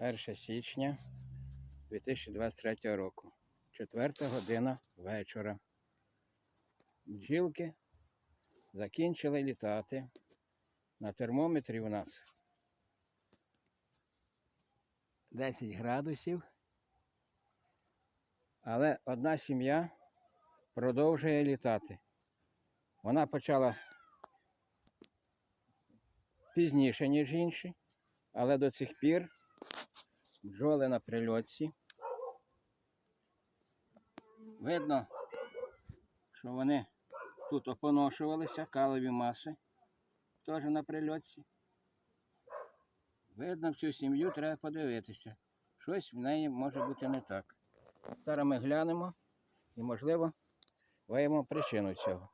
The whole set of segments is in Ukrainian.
1 січня 2023 року. 4 година вечора. Бджілки закінчили літати. На термометрі у нас 10 градусів. Але одна сім'я продовжує літати. Вона почала пізніше, ніж інші, але до цих пір бджоли на прильотці. Видно, що вони тут опоношувалися, калові маси, теж на прильотці. Видно, в цю сім'ю треба подивитися. Щось в неї може бути не так. Зараз ми глянемо і, можливо, виявимо причину цього.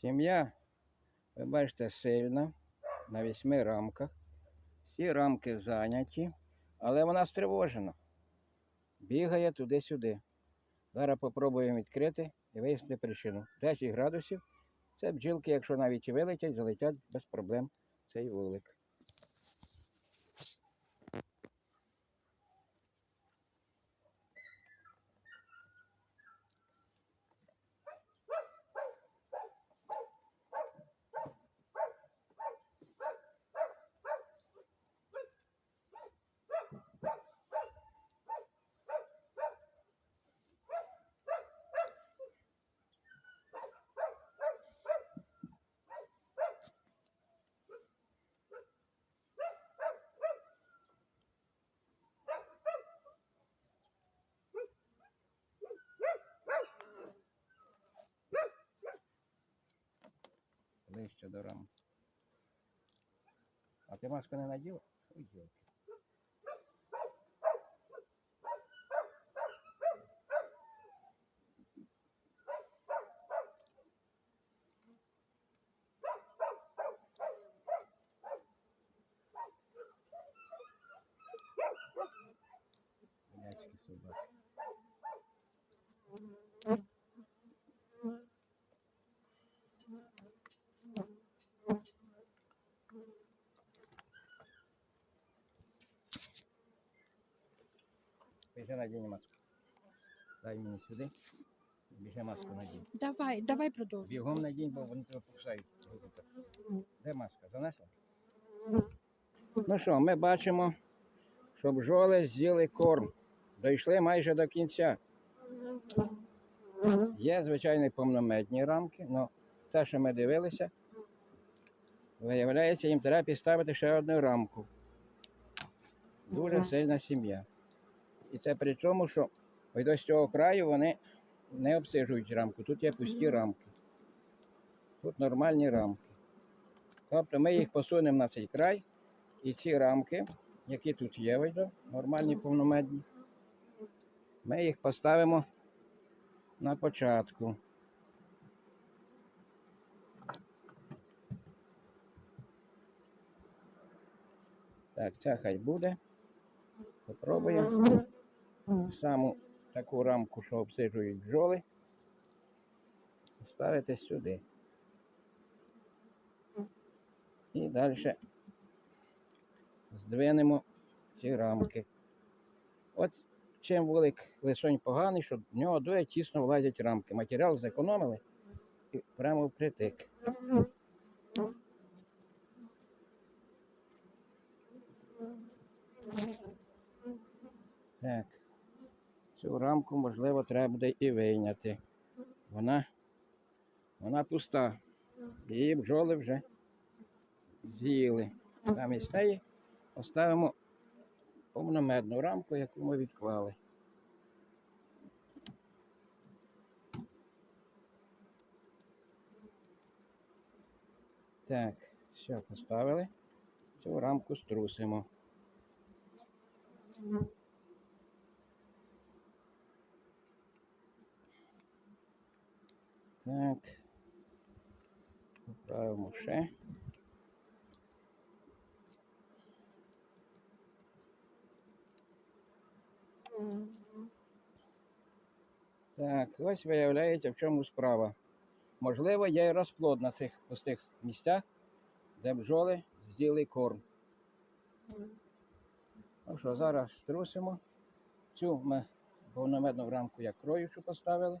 Сім'я, ви бачите, сильна, на вісьми рамках. Всі рамки зайняті, але вона стривожена. Бігає туди-сюди. Зараз попробуємо відкрити і вияснити причину. 10 градусів. Це бджілки, якщо навіть вилетять, залетять без проблем цей вулик. Ближче. А ты маску не надел? Ой, йолки. Біжи надінь маску. Дай мені сюди. Біжи маску надінь. Давай, давай продовжуй. Бігом надінь, бо вони тебе покусають. Де маска? Занесла? Ну що, ми бачимо, що бджоли з'їли корм. Дійшли майже до кінця. Є, звичайно, повномедні рамки, але те, що ми дивилися, виявляється, їм треба підставити ще одну рамку. Дуже сильна сім'я. І це при тому, що ось до цього краю вони не обстежують рамку. Тут є пусті рамки. Тут нормальні рамки. Тобто ми їх посунемо на цей край, і ці рамки, які тут є, видно, нормальні повномедні, ми їх поставимо на початку. Так, ця хай буде. Попробуємо саму таку рамку, що обсиджують бджоли, ставити сюди. І далі здвинемо ці рамки. От чим вулик лисонь поганий, що в нього дуже тісно влазять рамки. Матеріал зекономили і прямо впритик. Так. Цю рамку, можливо, треба буде і вийняти. Вона, вона пуста. Її бджоли вже з'їли. Замість неї поставимо повномедну рамку, яку ми відклали. Так, все, поставили. Цю рамку струсимо. Так. Поправимо ще. Так, ось виявляється, в чому справа. Можливо, є і розплод на цих пустих місцях, де бджоли з'їли корм. Ну що, зараз струсимо. Цю ми повномедну рамку як кроючу поставили.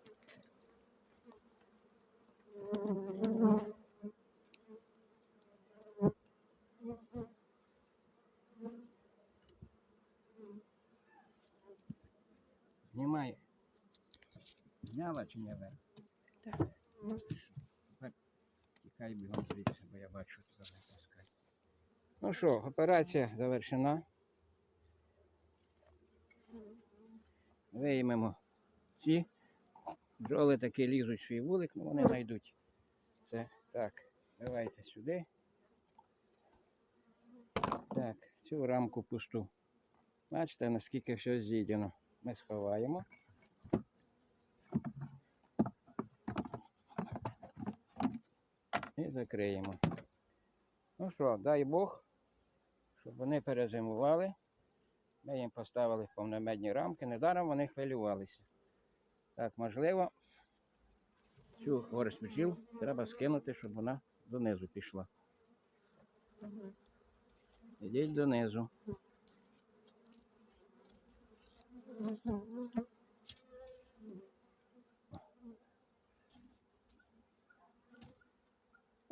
Зняла чи не ви? Так. Тепер Тікай бігом звідси, бо я бачу тебе не пускай. Ну що, операція завершена. Виймемо ці. Бджоли таки лізуть в свій вулик, ну вони знайдуть. Це так. Давайте сюди. Так, цю рамку пусту. Бачите, наскільки все з'їдено. Ми сховаємо. Закриємо. Ну що, дай Бог, щоб вони перезимували. Ми їм поставили повномедні рамки, недаром вони хвилювалися. Так, можливо, цю хворость бджіл треба скинути, щоб вона донизу пішла. Ідіть донизу.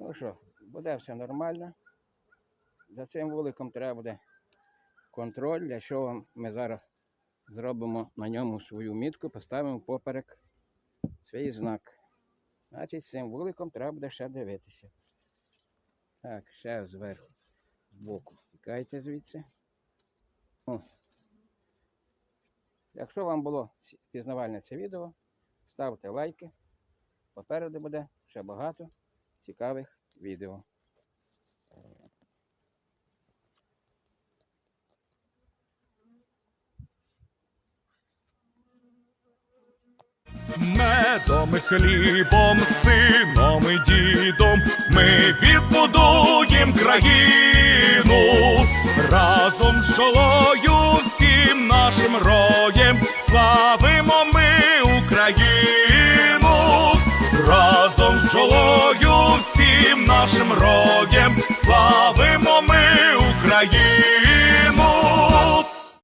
Ну що, буде все нормально. За цим вуликом треба буде контроль, для чого ми зараз зробимо на ньому свою мітку, поставимо поперек свій знак. Значить, цим вуликом треба буде ще дивитися. Так, ще зверху, збоку. Тікайте звідси. О. Якщо вам було пізнавальне це відео, ставте лайки. Попереду буде ще багато цікавих відео. Медом хлібом, сином і дідом ми відбудуєм країну разом з жолою всім нашим роєм славимо ми Україну, разом з жолою всім нашим роєм, славимо ми Україну.